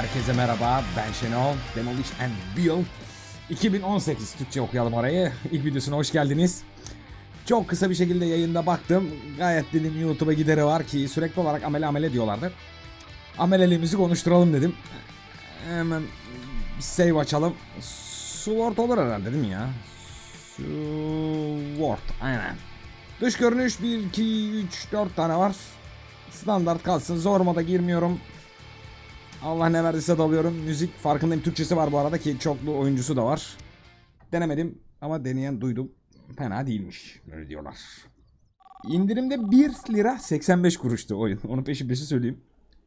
Herkese merhaba, ben Şenol, Demolish and Build 2018 Türkçe okuyalım orayı. İlk videosuna hoş geldiniz. Çok kısa bir şekilde yayında baktım. Gayet dedim YouTube'a gideri var ki sürekli olarak amele amele diyorlardı. Ameleliğimizi konuşturalım dedim. Hemen save açalım. Sword olur herhalde değil mi ya? Sword, aynen. Dış görünüş 1, 2, 3, 4 tane var. Standart kalsın. Zoruma da girmiyorum. Allah ne verdiyse dalıyorum. Müzik farkındayım. Türkçesi var bu arada ki çoklu oyuncusu da var. Denemedim ama deneyen duydum. Fena değilmiş. Öyle diyorlar. İndirimde 1 lira 85 kuruştu oyun. Onu peşi peşi söyleyeyim.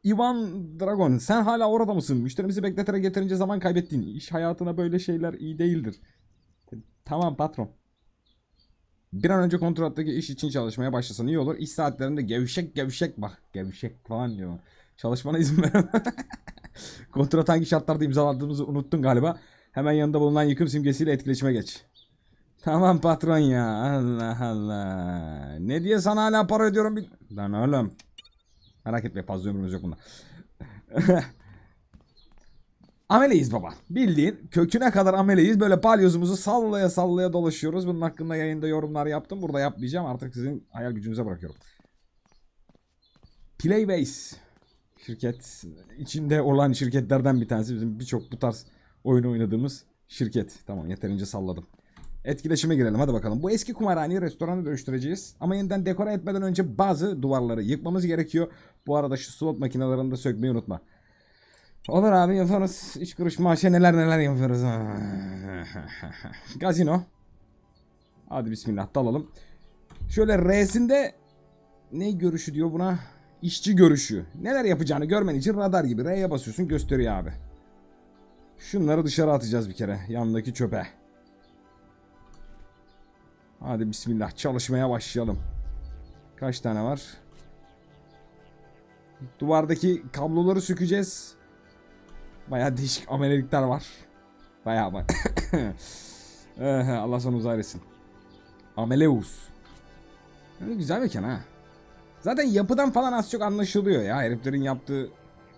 Ivan Dragon sen hala orada mısın? Müşterimizi bekleterek getirince zaman kaybettin. İş hayatına böyle şeyler iyi değildir. Tamam patron. Bir an önce kontrattaki iş için çalışmaya başlasan iyi olur. İş saatlerinde gevşek gevşek bak. Gevşek falan diyor. Çalışmana izin ver. Kontrat hangi şartlarda imzaladığımızı unuttun galiba. Hemen yanında bulunan yıkım simgesiyle etkileşime geç. Tamam patron ya. Allah Allah. Ne diye sana hala para ödüyorum bil... Lan oğlum. Merak etme fazla ömrümüz yok bunda. Ameleyiz baba. Bildiğin köküne kadar ameleyiz. Böyle balyozumuzu sallaya sallaya dolaşıyoruz. Bunun hakkında yayında yorumlar yaptım. Burada yapmayacağım. Artık sizin hayal gücünüze bırakıyorum. Playbase şirket içinde olan şirketlerden bir tanesi. Bizim birçok bu tarz oyun oynadığımız şirket. Tamam yeterince salladım. Etkileşime girelim hadi bakalım. Bu eski kumarhaneyi restorana dönüştüreceğiz. Ama yeniden dekore etmeden önce bazı duvarları yıkmamız gerekiyor. Bu arada şu slot makinelerini de sökmeyi unutma. Olur abi yaparız. İş kuruş maaşa neler neler yapıyoruz. Gazino. Hadi bismillah dalalım. Şöyle R'sinde ne görüşü diyor buna? İşçi görüşü. Neler yapacağını görmen için radar gibi R'ye basıyorsun gösteriyor abi. Şunları dışarı atacağız bir kere yanındaki çöpe. Hadi bismillah çalışmaya başlayalım. Kaç tane var? Duvardaki kabloları sökeceğiz. Bayağı değişik amelelikler var. Bayağı bak. Eh, Allah sonumuzu ailesin. Ameleus. Öyle güzel mekan ha. Zaten yapıdan falan az çok anlaşılıyor ya. Heriflerin yaptığı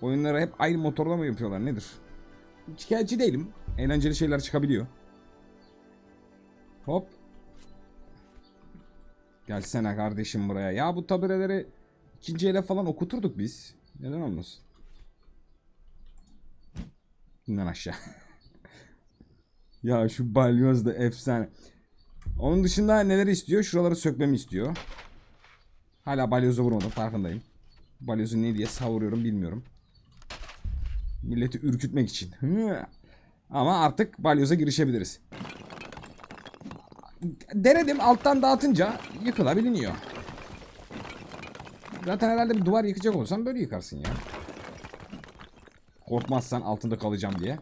oyunları hep aynı motorla mı yapıyorlar nedir? Şikayetçi değilim. Eğlenceli şeyler çıkabiliyor. Hop. Gelsene kardeşim buraya. Ya bu tabureleri ikinci ele falan okuturduk biz. Neden olmasın? İnden aşağı. ya şu balyoz da efsane. Onun dışında neler istiyor? Şuraları sökmemi istiyor. Hala balyoza vurmadım farkındayım. Balyozu ne diye savuruyorum bilmiyorum. Milleti ürkütmek için. Ama artık balyoza girişebiliriz. Denedim alttan dağıtınca yıkılabiliyor. Zaten herhalde bir duvar yıkacak olsan böyle yıkarsın ya. Korkmazsan altında kalacağım diye.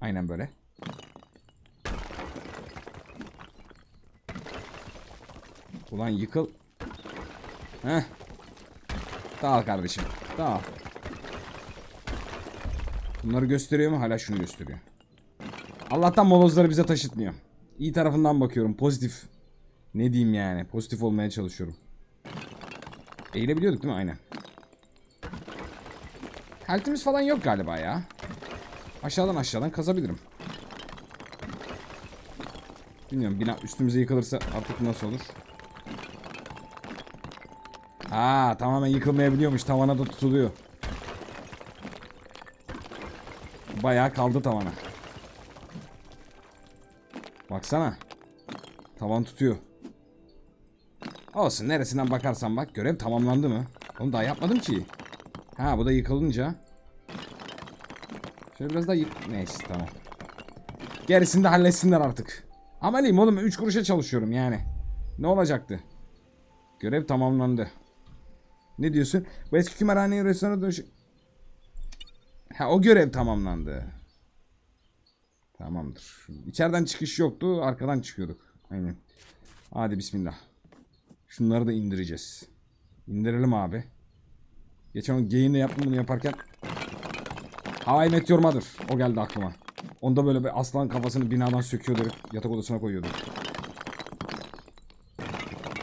Aynen böyle. Ulan yıkıl. Heh. Dağıl kardeşim. Dağıl. Bunları gösteriyor mu? Hala şunu gösteriyor. Allah'tan molozları bize taşıtmıyor. İyi tarafından bakıyorum. Pozitif. Ne diyeyim yani. Pozitif olmaya çalışıyorum. Eğilebiliyorduk değil mi? Aynen. Heltimiz falan yok galiba ya. Aşağıdan aşağıdan kazabilirim. Bilmiyorum bina üstümüze yıkılırsa artık nasıl olur. Aa tamamen yıkılmayabiliyormuş. Tavana da tutuluyor. Bayağı kaldı tavana. Baksana. Tavan tutuyor. Olsun neresinden bakarsan bak görev tamamlandı mı? Onu daha yapmadım ki. Ha bu da yıkılınca. Şöyle biraz daha yık... Neyse tamam. Gerisini de halletsinler artık. Ameliyim oğlum 3 kuruşa çalışıyorum yani. Ne olacaktı? Görev tamamlandı. Ne diyorsun? Bu eski kümerhaneye restorana dönüş... Ha o görev tamamlandı. Tamamdır. İçeriden çıkış yoktu. Arkadan çıkıyorduk. Aynen. Hadi bismillah. Şunları da indireceğiz. İndirelim abi. Geçen o geyinle yaptım bunu yaparken. How I Met Your Mother. O geldi aklıma. Onda böyle bir aslan kafasını binadan söküyordu. Yatak odasına koyuyordu.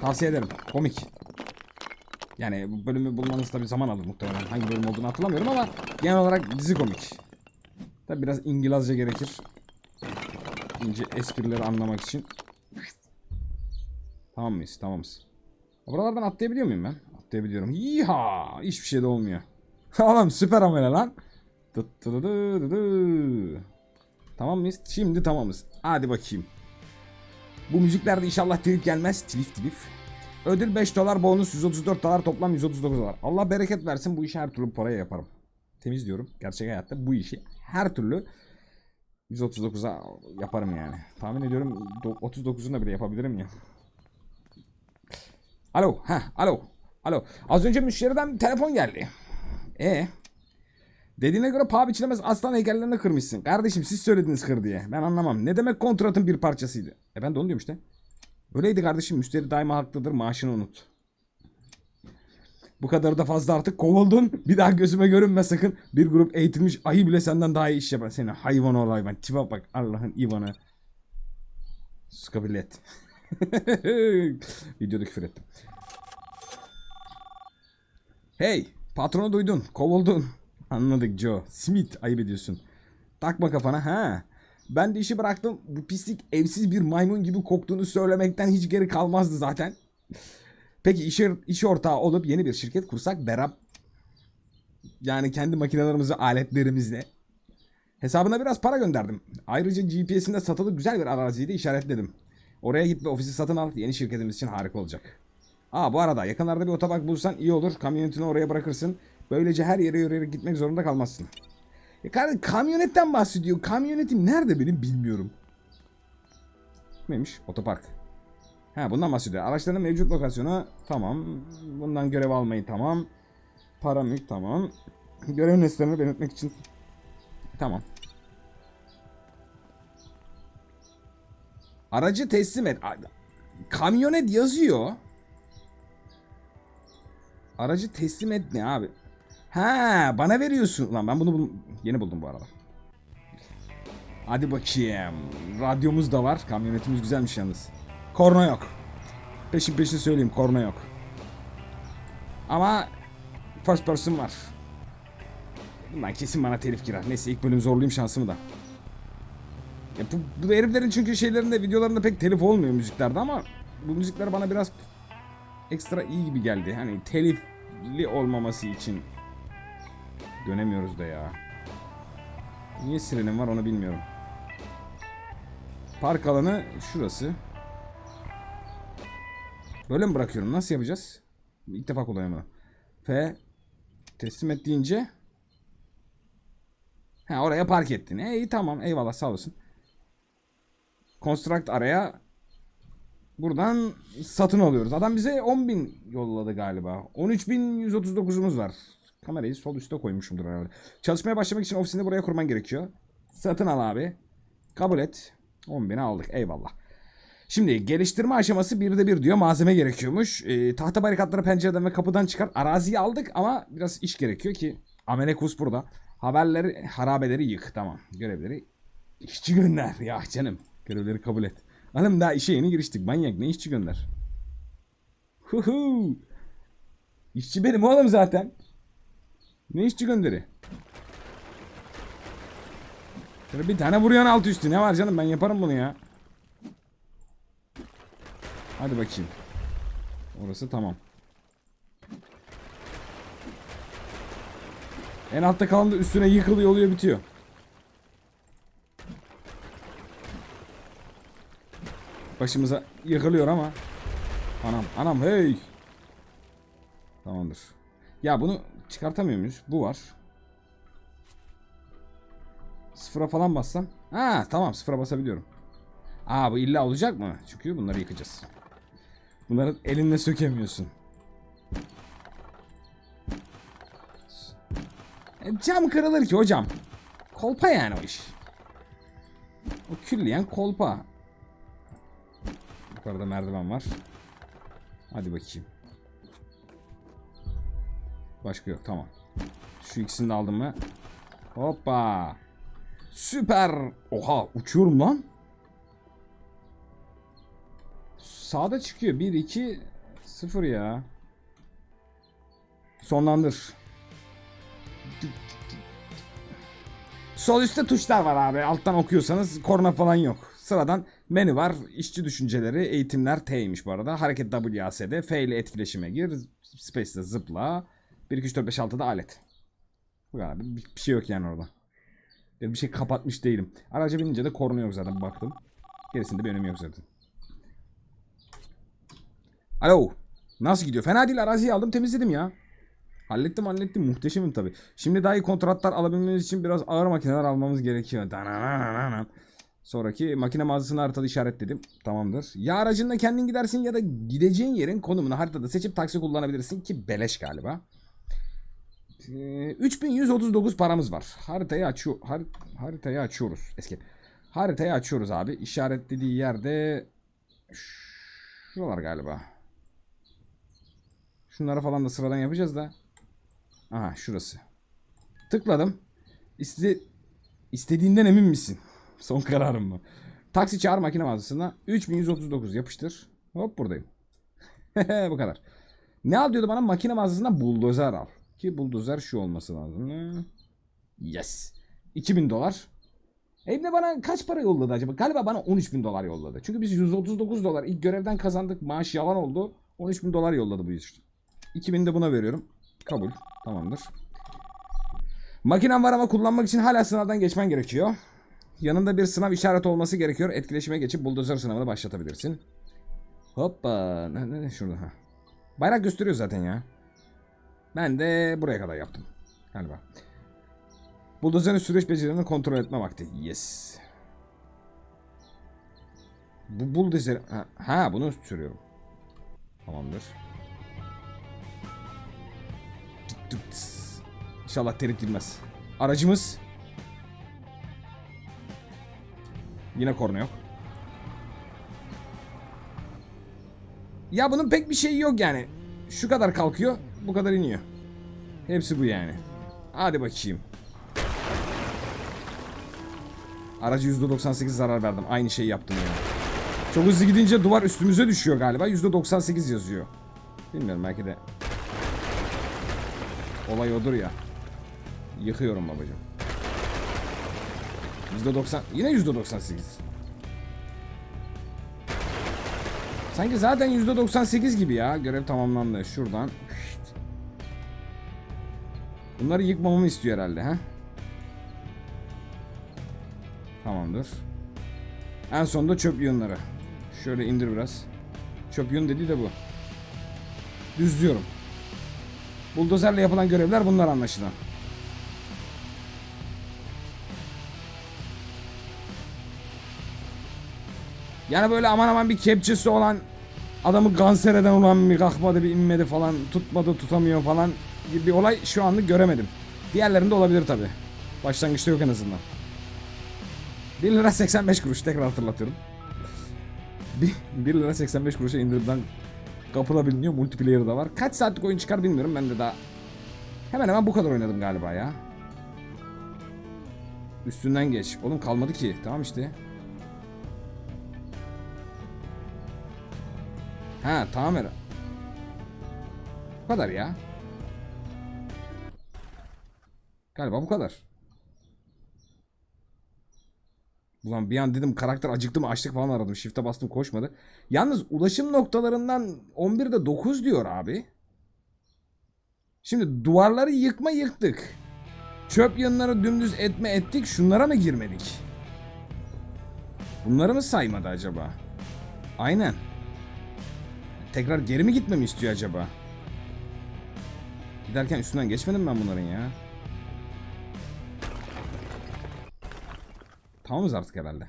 Tavsiye ederim. Komik. Yani bölümü bulmanız tabi zaman alır muhtemelen. Hangi bölüm olduğunu hatırlamıyorum ama genel olarak dizi komik. Tabi biraz İngilizce gerekir. İnce esprileri anlamak için. Tamam mıyız? Tamamız. Buralardan atlayabiliyor muyum ben? Atlayabiliyorum. Yiha! Hiçbir şey de olmuyor. Oğlum süper amele lan. Tamam mıyız? Şimdi tamamız. Hadi bakayım. Bu müziklerde inşallah telif gelmez. Tilif tilif. Ödül 5 dolar, bonus 134 dolar, toplam 139 dolar. Allah bereket versin bu işi her türlü paraya yaparım. Temiz diyorum. Gerçek hayatta bu işi her türlü 139'a yaparım yani. Tahmin ediyorum do- 39'unu da bile yapabilirim ya. Alo, ha, alo, alo. Az önce müşteriden telefon geldi. E Dediğine göre paha biçilemez aslan heykellerini kırmışsın. Kardeşim siz söylediniz kır diye. Ben anlamam. Ne demek kontratın bir parçasıydı? E ben de onu diyorum işte. Öyleydi kardeşim. Müşteri daima haklıdır. Maaşını unut. Bu kadar da fazla artık kovuldun. Bir daha gözüme görünme sakın. Bir grup eğitilmiş ayı bile senden daha iyi iş yapar. Seni hayvan ol hayvan. Tipe bak Allah'ın ivanı. Skabilet. Videoda küfür ettim. Hey patronu duydun kovuldun. Anladık Joe. Smith ayıp ediyorsun. Takma kafana ha. Ben de işi bıraktım. Bu pislik evsiz bir maymun gibi koktuğunu söylemekten hiç geri kalmazdı zaten. Peki iş, iş ortağı olup yeni bir şirket kursak Berab yani kendi makinelerimizi aletlerimizle hesabına biraz para gönderdim. Ayrıca GPS'inde satılı güzel bir araziyi de işaretledim. Oraya git ve ofisi satın al. Yeni şirketimiz için harika olacak. Aa bu arada yakınlarda bir otopark bulursan iyi olur. Kamyonetini oraya bırakırsın. Böylece her yere yürüyerek gitmek zorunda kalmazsın. Ya kardeşim kamyonetten bahsediyor. Kamyonetim nerede benim bilmiyorum. Neymiş? Otopark. Ha bundan bahsediyor. Araçların mevcut lokasyonu tamam. Bundan görev almayı tamam. Para mülk tamam. Görev nesnelerini belirtmek için tamam. Aracı teslim et. Kamyonet yazıyor. Aracı teslim et ne abi? Ha bana veriyorsun. Lan ben bunu bul- yeni buldum bu arada. Hadi bakayım. Radyomuz da var. Kamyonetimiz güzelmiş yalnız. Korna yok. Peşin peşin söyleyeyim korna yok. Ama first person var. Bundan kesin bana telif girer. Neyse ilk bölüm zorlayayım şansımı da. Ya bu, bu heriflerin çünkü şeylerinde videolarında pek telif olmuyor müziklerde ama bu müzikler bana biraz ekstra iyi gibi geldi. Hani telifli olmaması için dönemiyoruz da ya. Niye sirenim var onu bilmiyorum. Park alanı şurası. Böyle mi bırakıyorum? Nasıl yapacağız? İlk defa kullanıyorum. F teslim et deyince Ha oraya park ettin. E, iyi tamam eyvallah sağ olasın. Construct araya buradan satın alıyoruz. Adam bize 10.000 yolladı galiba. 13.139'umuz var. Kamerayı sol üstte koymuşumdur herhalde. Çalışmaya başlamak için ofisini buraya kurman gerekiyor. Satın al abi. Kabul et. 10.000'i aldık eyvallah. Şimdi geliştirme aşaması birde bir diyor. Malzeme gerekiyormuş. Ee, tahta barikatları pencereden ve kapıdan çıkar. Araziyi aldık ama biraz iş gerekiyor ki. Amelekus burada. Haberleri, harabeleri yık. Tamam. Görevleri işçi gönder. Ya canım. Görevleri kabul et. Hanım daha işe yeni giriştik. Manyak ne işçi gönder. Huhu. İşçi benim oğlum zaten. Ne işçi gönderi? Şöyle bir tane vuruyorsun alt üstü. Ne var canım ben yaparım bunu ya. Hadi bakayım. Orası tamam. En altta kalan da üstüne yıkılıyor oluyor bitiyor. Başımıza yıkılıyor ama. Anam anam hey. Tamamdır. Ya bunu çıkartamıyor muyuz? Bu var. Sıfıra falan bassam. Ha tamam sıfıra basabiliyorum. Aa bu illa olacak mı? Çünkü bunları yıkacağız. Bunları elinle sökemiyorsun. E, cam kırılır ki hocam. Kolpa yani o iş. O külliyen kolpa. Yukarıda merdiven var. Hadi bakayım. Başka yok tamam. Şu ikisini de aldım mı? Hoppa. Süper. Oha uçuyorum lan. Sağda çıkıyor. 1 2 0 ya. Sonlandır. Sol üstte tuşlar var abi. Alttan okuyorsanız korna falan yok. Sıradan menü var. İşçi düşünceleri, eğitimler T'ymiş bu arada. Hareket WASD. F ile etkileşime gir. Space ile zıpla. 1, 2, 3, 4, 5, 6'da alet. Bu kadar. Bir, bir şey yok yani orada. Bir şey kapatmış değilim. Araca binince de korna yok zaten baktım. Gerisinde bir önemi yok zaten. Alo. Nasıl gidiyor? Fena değil araziyi aldım temizledim ya. Hallettim hallettim muhteşemim tabi. Şimdi daha iyi kontratlar alabilmemiz için biraz ağır makineler almamız gerekiyor. Dananana. Sonraki makine mağazasını haritada işaretledim. Tamamdır. Ya aracınla kendin gidersin ya da gideceğin yerin konumunu haritada seçip taksi kullanabilirsin ki beleş galiba. Ee, 3139 paramız var. Haritayı açıyor har- haritayı açıyoruz. Eski. Haritayı açıyoruz abi. İşaretlediği yerde şuralar galiba. Şunları falan da sıradan yapacağız da. Aha şurası. Tıkladım. İste istediğinden emin misin? Son kararım mı? Taksi çağır makine mağazasına 3139 yapıştır. Hop buradayım. Bu kadar. Ne al diyordu bana? Makine mağazasına buldozer al. Ki buldozer şu olması lazım. Yes. 2000 dolar. Evde bana kaç para yolladı acaba? Galiba bana 13 bin dolar yolladı. Çünkü biz 139 dolar ilk görevden kazandık. Maaş yalan oldu. 13 bin dolar yolladı bu iş. 2000 de buna veriyorum. Kabul. Tamamdır. Makinen var ama kullanmak için hala sınavdan geçmen gerekiyor. Yanında bir sınav işareti olması gerekiyor. Etkileşime geçip buldozer sınavını başlatabilirsin. Hoppa. Şurada. Bayrak gösteriyor zaten ya. Ben de buraya kadar yaptım. Galiba. Buldozer'in süreç becerilerini kontrol etme vakti. Yes. Bu buldozer... Ha, ha bunu sürüyorum. Tamamdır. İnşallah terik girmez. Aracımız. Yine korna yok. Ya bunun pek bir şeyi yok yani. Şu kadar kalkıyor, bu kadar iniyor. Hepsi bu yani. Hadi bakayım. Aracı %98 zarar verdim. Aynı şeyi yaptım ya. Çok hızlı gidince duvar üstümüze düşüyor galiba. %98 yazıyor. Bilmiyorum belki de. Olay odur ya. Yıkıyorum babacım. %90 yine %98. Sanki zaten %98 gibi ya. Görev tamamlandı. Şuradan. Bunları yıkmamamı istiyor herhalde ha. Tamamdır. En sonunda çöp yığınları. Şöyle indir biraz. Çöp yığın dediği de bu. Düzlüyorum. Buldozerle yapılan görevler bunlar anlaşılan. Yani böyle aman aman bir kepçesi olan adamı kanser eden olan bir kalkmadı bir inmedi falan tutmadı tutamıyor falan gibi bir olay şu anlık göremedim. Diğerlerinde olabilir tabi. Başlangıçta yok en azından. 1 lira 85 kuruş tekrar hatırlatıyorum. 1, 1 lira 85 kuruşa indirimden kapılabiliyor. Multiplayer da var. Kaç saatlik oyun çıkar bilmiyorum. Ben de daha hemen hemen bu kadar oynadım galiba ya. Üstünden geç. Oğlum kalmadı ki. Tamam işte. Ha tamam herhalde. Bu kadar ya. Galiba bu kadar. Ulan bir an dedim karakter acıktı mı açlık falan aradım. Shift'e bastım koşmadı. Yalnız ulaşım noktalarından 11'de 9 diyor abi. Şimdi duvarları yıkma yıktık. Çöp yanları dümdüz etme ettik. Şunlara mı girmedik? Bunları mı saymadı acaba? Aynen. Tekrar geri mi gitmemi istiyor acaba? Giderken üstünden geçmedim ben bunların ya. Tamamız artık herhalde.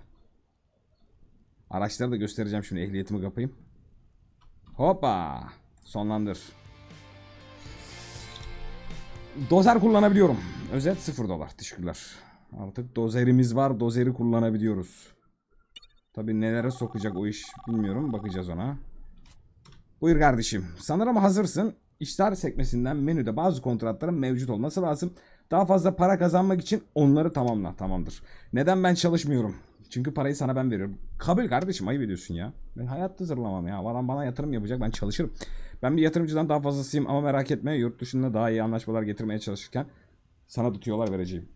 Araçları da göstereceğim şimdi ehliyetimi kapayım. Hoppa. Sonlandır. Dozer kullanabiliyorum. Özet 0 dolar. Teşekkürler. Artık dozerimiz var. Dozeri kullanabiliyoruz. Tabi nelere sokacak o iş bilmiyorum. Bakacağız ona. Buyur kardeşim. Sanırım hazırsın. İşler sekmesinden menüde bazı kontratların mevcut olması lazım. Daha fazla para kazanmak için onları tamamla. Tamamdır. Neden ben çalışmıyorum? Çünkü parayı sana ben veriyorum. Kabul kardeşim ayıp ediyorsun ya. Ben hayatta zırlamam ya. Adam bana yatırım yapacak ben çalışırım. Ben bir yatırımcıdan daha fazlasıyım ama merak etme yurt dışında daha iyi anlaşmalar getirmeye çalışırken sana da tüyolar vereceğim.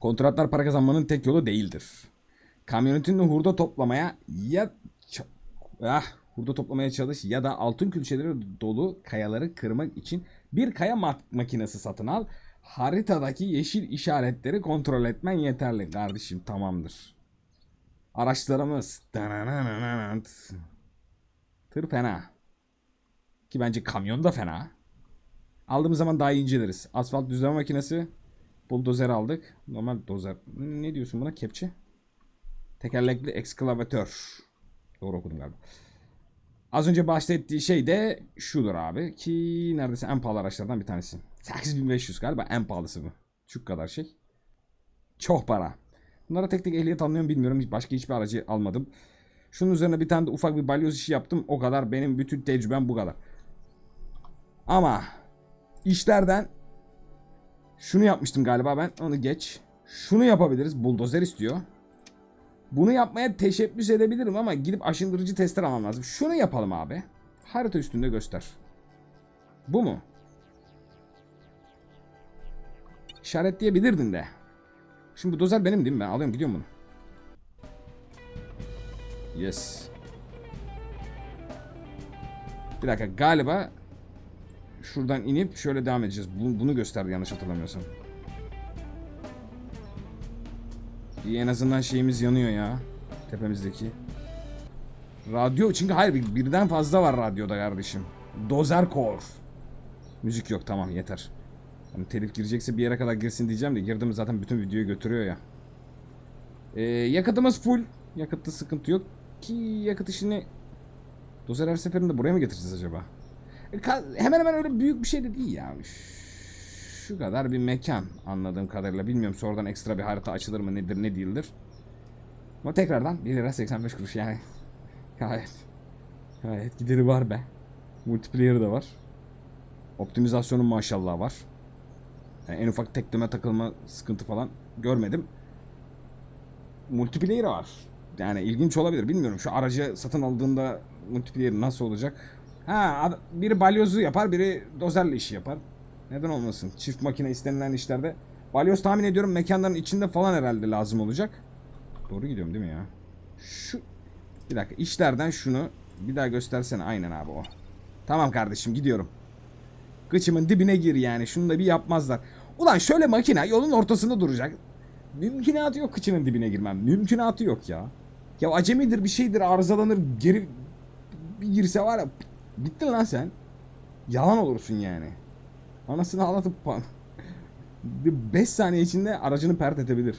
Kontratlar para kazanmanın tek yolu değildir. Kamyonetini hurda toplamaya ya ah, hurda toplamaya çalış ya da altın külçeleri dolu kayaları kırmak için bir kaya ma- makinesi satın al. Haritadaki yeşil işaretleri kontrol etmen yeterli kardeşim tamamdır. Araçlarımız. Tır fena. Ki bence kamyon da fena. Aldığımız zaman daha inceleriz. Asfalt düzleme makinesi. Buldozer aldık. Normal dozer. Ne diyorsun buna? Kepçe. Tekerlekli ekskavatör. Doğru okudum galiba. Az önce bahsettiği şey de şudur abi. Ki neredeyse en pahalı araçlardan bir tanesi. 8500 galiba en pahalısı bu. Şu kadar şey. Çok para. Bunlara tek tek ehliyet almıyorum bilmiyorum. Başka hiçbir aracı almadım. Şunun üzerine bir tane de ufak bir balyoz işi yaptım. O kadar. Benim bütün tecrübem bu kadar. Ama işlerden şunu yapmıştım galiba ben. Onu geç. Şunu yapabiliriz. Buldozer istiyor. Bunu yapmaya teşebbüs edebilirim ama gidip aşındırıcı testler almam lazım. Şunu yapalım abi. Harita üstünde göster. Bu mu? İşaretleyebilirdin de. Şimdi bu dozer benim değil mi? Ben alıyorum gidiyorum bunu. Yes. Bir dakika galiba şuradan inip şöyle devam edeceğiz. Bunu, bunu gösterdi yanlış hatırlamıyorsam. İyi en azından şeyimiz yanıyor ya. Tepemizdeki. Radyo çünkü hayır bir- birden fazla var radyoda kardeşim. Dozer Core. Müzik yok tamam yeter. Hani telif girecekse bir yere kadar girsin diyeceğim de girdim zaten bütün videoyu götürüyor ya. Ee, yakıtımız full. Yakıtta sıkıntı yok. Ki yakıt işini Dozer her seferinde buraya mı getireceğiz acaba? E, ka- hemen hemen öyle büyük bir şey de değil ya. Şu kadar bir mekan anladığım kadarıyla. Bilmiyorum sonradan ekstra bir harita açılır mı nedir ne değildir. Ama tekrardan 1 lira 85 kuruş yani. Gayet. Gayet gideri var be. Multiplayer de var. Optimizasyonun maşallah var. Yani en ufak tekleme takılma sıkıntı falan görmedim. Multiplayer var. Yani ilginç olabilir. Bilmiyorum şu aracı satın aldığında multiplayer nasıl olacak? Ha biri balyozu yapar, biri dozerle işi yapar. Neden olmasın? Çift makine istenilen işlerde. Balyoz tahmin ediyorum mekanların içinde falan herhalde lazım olacak. Doğru gidiyorum değil mi ya? Şu bir dakika işlerden şunu bir daha göstersene aynen abi o. Tamam kardeşim gidiyorum. Gıçımın dibine gir yani. Şunu da bir yapmazlar. Ulan şöyle makine yolun ortasında duracak. Mümkünatı yok kıçının dibine girmem. Mümkünatı yok ya. Ya acemidir bir şeydir arızalanır geri bir girse var ya bitti lan sen. Yalan olursun yani. Anasını ağlatıp 5 saniye içinde aracını pert edebilir.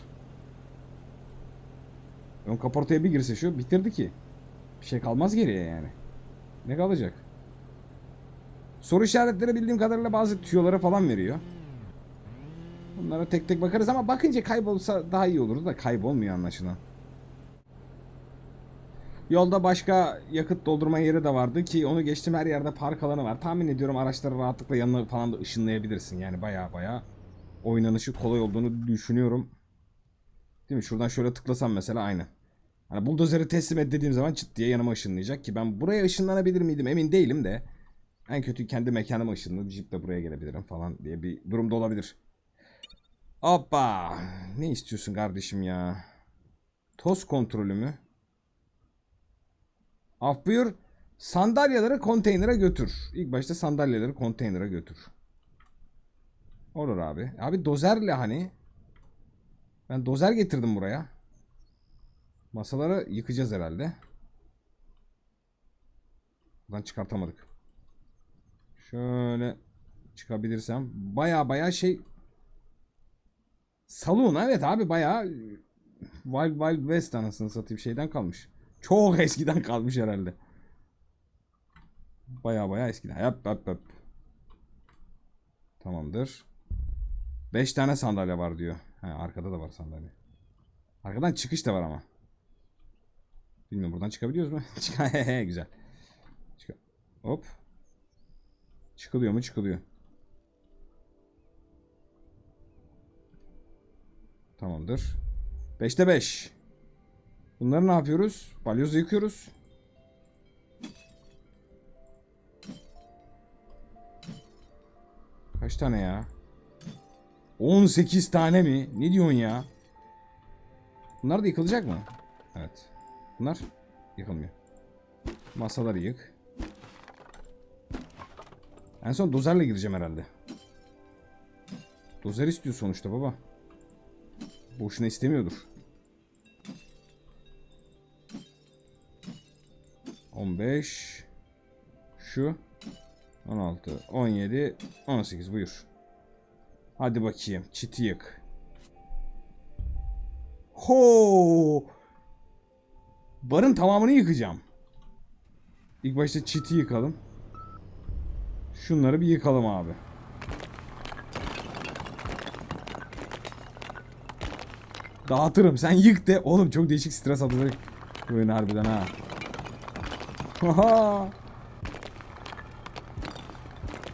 Ön kaportaya bir girse şu bitirdi ki. Bir şey kalmaz geriye yani. Ne kalacak? Soru işaretleri bildiğim kadarıyla bazı tüyoları falan veriyor. Bunlara tek tek bakarız ama bakınca kaybolsa daha iyi olurdu da kaybolmuyor anlaşılan. Yolda başka yakıt doldurma yeri de vardı ki onu geçtim her yerde park alanı var. Tahmin ediyorum araçları rahatlıkla yanına falan da ışınlayabilirsin. Yani baya baya oynanışı kolay olduğunu düşünüyorum. Değil mi? Şuradan şöyle tıklasam mesela aynı. Hani buldozeri teslim et dediğim zaman çıt diye yanıma ışınlayacak ki ben buraya ışınlanabilir miydim emin değilim de. En kötü kendi mekanıma ışınlanıp jiple buraya gelebilirim falan diye bir durumda olabilir. Hoppa. Ne istiyorsun kardeşim ya? Toz kontrolü mü? Af buyur. Sandalyeleri konteynere götür. İlk başta sandalyeleri konteynere götür. Olur abi. Abi dozerle hani. Ben dozer getirdim buraya. Masaları yıkacağız herhalde. Buradan çıkartamadık. Şöyle çıkabilirsem. Baya baya şey Saloon evet abi bayağı Wild Wild West anasını satayım şeyden kalmış. Çok eskiden kalmış herhalde. Baya baya eskiden. Yap yap yap. Tamamdır. 5 tane sandalye var diyor. He, arkada da var sandalye. Arkadan çıkış da var ama. Bilmiyorum buradan çıkabiliyoruz mu? Güzel. Çık Hop. Çıkılıyor mu? Çıkılıyor. Tamamdır. 5'te 5. Bunları ne yapıyoruz? Balyozu yıkıyoruz. Kaç tane ya? 18 tane mi? Ne diyorsun ya? Bunlar da yıkılacak mı? Evet. Bunlar yıkılmıyor. Masaları yık. En son dozerle gireceğim herhalde. Dozer istiyor sonuçta baba. Boşuna istemiyordur. 15 şu 16 17 18 buyur. Hadi bakayım çiti yık. Ho! Barın tamamını yıkacağım. İlk başta çiti yıkalım. Şunları bir yıkalım abi. Dağıtırım. Sen yık de. Oğlum çok değişik stres atacak. Oyun harbiden ha. Haha.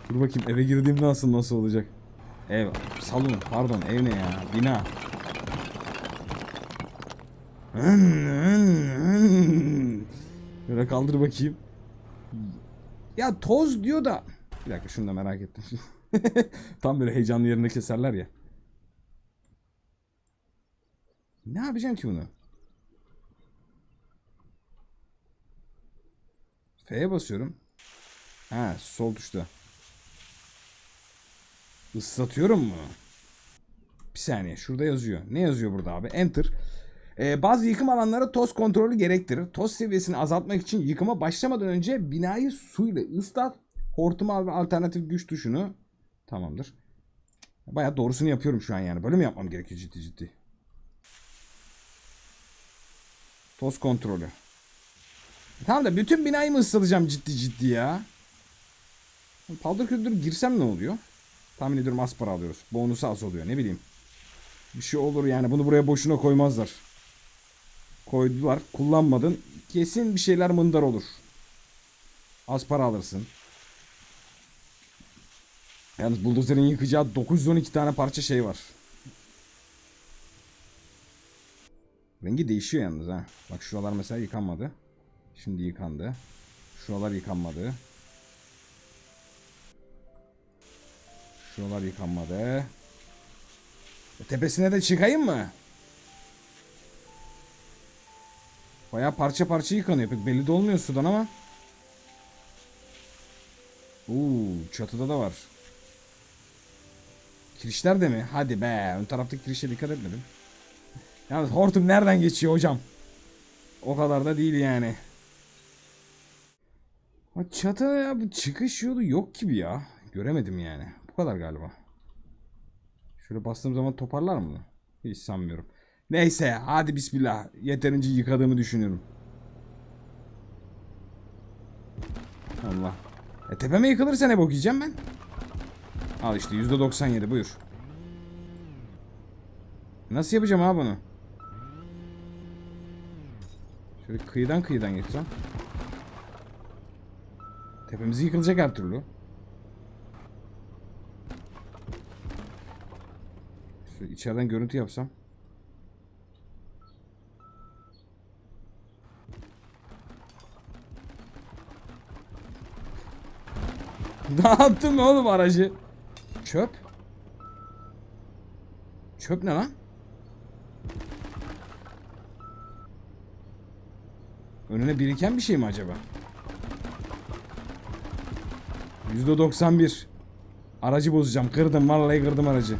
Dur bakayım eve girdiğimde nasıl nasıl olacak. Ev, salon, pardon ev ne ya? Bina. Böyle kaldır bakayım. Ya toz diyor da. Bir dakika şunu da merak ettim. Tam böyle heyecanlı yerine keserler ya. Ne yapacağım ki bunu? F'ye basıyorum. Ha sol tuşta. Islatıyorum mu? Bir saniye şurada yazıyor. Ne yazıyor burada abi? Enter. Ee, bazı yıkım alanları toz kontrolü gerektirir. Toz seviyesini azaltmak için yıkıma başlamadan önce binayı suyla ıslat. Hortuma ve alternatif güç tuşunu. Tamamdır. Baya doğrusunu yapıyorum şu an yani. Böyle mi yapmam gerekiyor ciddi ciddi? Toz kontrolü. Tamam da bütün binayı mı ıslatacağım ciddi ciddi ya? Paldır küldür girsem ne oluyor? Tahmin ediyorum az para alıyoruz. Bonusu az oluyor ne bileyim. Bir şey olur yani bunu buraya boşuna koymazlar. Koydular kullanmadın. Kesin bir şeyler mındar olur. Az para alırsın. Yalnız buldozer'in yıkacağı 912 tane parça şey var. Rengi değişiyor yalnız ha. Bak şuralar mesela yıkanmadı. Şimdi yıkandı. Şuralar yıkanmadı. Şuralar yıkanmadı. E, tepesine de çıkayım mı? Baya parça parça yıkanıyor. Pek belli de olmuyor sudan ama. Uuu çatıda da var. Kirişler de mi? Hadi be. Ön taraftaki kirişe dikkat etmedim. Yalnız hortum nereden geçiyor hocam? O kadar da değil yani. Ha çatıya bu çıkış yolu yok gibi ya. Göremedim yani. Bu kadar galiba. Şöyle bastığım zaman toparlar mı? Hiç sanmıyorum. Neyse hadi bismillah. Yeterince yıkadığımı düşünüyorum. Allah. E tepeme yıkılırsa ne bok ben? Al işte %97 buyur. Nasıl yapacağım abi bunu? Şöyle kıyıdan kıyıdan geçsem. Tepemiz yıkılacak her türlü. Şöyle içeriden görüntü yapsam. Dağıttın mı oğlum aracı? Çöp. Çöp ne lan? Önüne biriken bir şey mi acaba? %91. Aracı bozacağım. Kırdım. Vallahi kırdım aracı.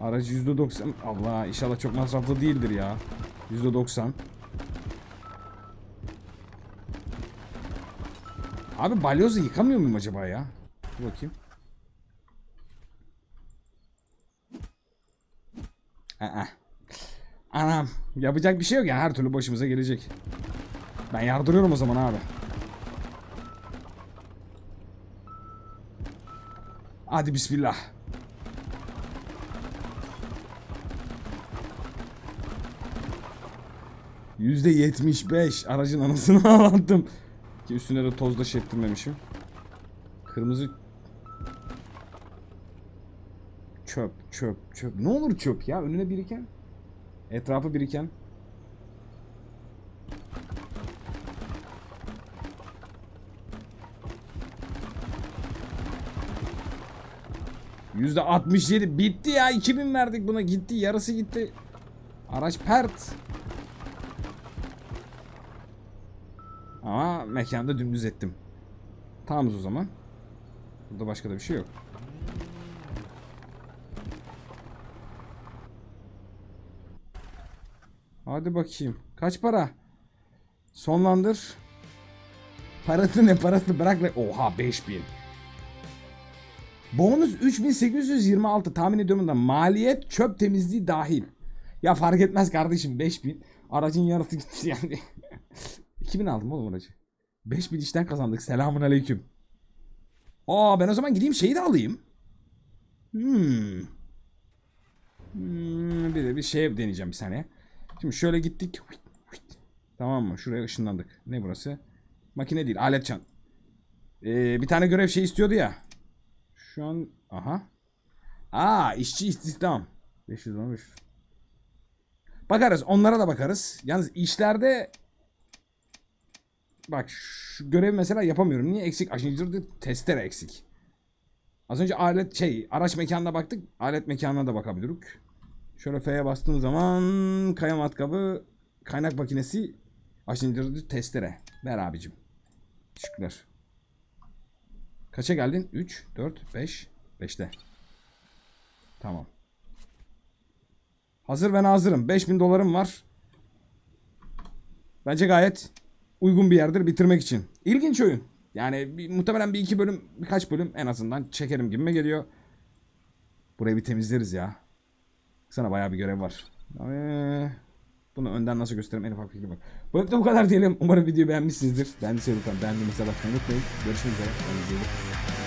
Aracı %90. Allah inşallah çok masraflı değildir ya. %90. Abi balyozu yıkamıyor muyum acaba ya? Dur bakayım. Aa. Yapacak bir şey yok ya. Her türlü başımıza gelecek. Ben yardırıyorum o zaman abi. Hadi bismillah. Yüzde yetmiş beş. Aracın anasını ağlattım. Ki üstüne de tozla şettirmemişim. Kırmızı çöp çöp çöp. Ne olur çöp ya önüne biriken. Etrafı biriken. Yüzde 67 bitti ya 2000 verdik buna gitti yarısı gitti. Araç pert. Ama mekanda dümdüz ettim. Tamamız o zaman. Burada başka da bir şey yok. Hadi bakayım. Kaç para? Sonlandır. Parası ne parası bırak lan. Oha 5000. Bonus 3826 tahmin ediyorum da maliyet çöp temizliği dahil. Ya fark etmez kardeşim 5000. Aracın yarısı gitti yani. 2000 aldım oğlum aracı. 5000 işten kazandık. Selamun aleyküm. Aa ben o zaman gideyim şeyi de alayım. Hmm. Hmm, bir de bir şey deneyeceğim bir saniye. Şimdi şöyle gittik. Tamam mı? Şuraya ışınlandık. Ne burası? Makine değil, alet çan. Ee, bir tane görev şey istiyordu ya. Şu an aha. Aa, işçi istihdam. 515. Bakarız, onlara da bakarız. Yalnız işlerde Bak şu görevi mesela yapamıyorum. Niye eksik? Aşıncı testere eksik. Az önce alet şey araç mekanına baktık. Alet mekanına da bakabiliriz. Şöyle F'ye bastığım zaman kaya matkabı, kaynak makinesi, aşıncı testere. Ver abicim. Teşekkürler. Kaça geldin? 3, 4, 5. 5'te. Tamam. Hazır ben hazırım. 5000 dolarım var. Bence gayet uygun bir yerdir bitirmek için. İlginç oyun. Yani bir, muhtemelen bir iki bölüm, birkaç bölüm en azından çekerim gibime geliyor. Burayı bir temizleriz ya. Sana bayağı bir görev var. Ee, bunu önden nasıl göstereyim en ufak fikrim var. Bu hafta bu kadar diyelim. Umarım videoyu beğenmişsinizdir. Beğendiyseniz lütfen basmayı unutmayın. Görüşmek üzere. İyi bakın.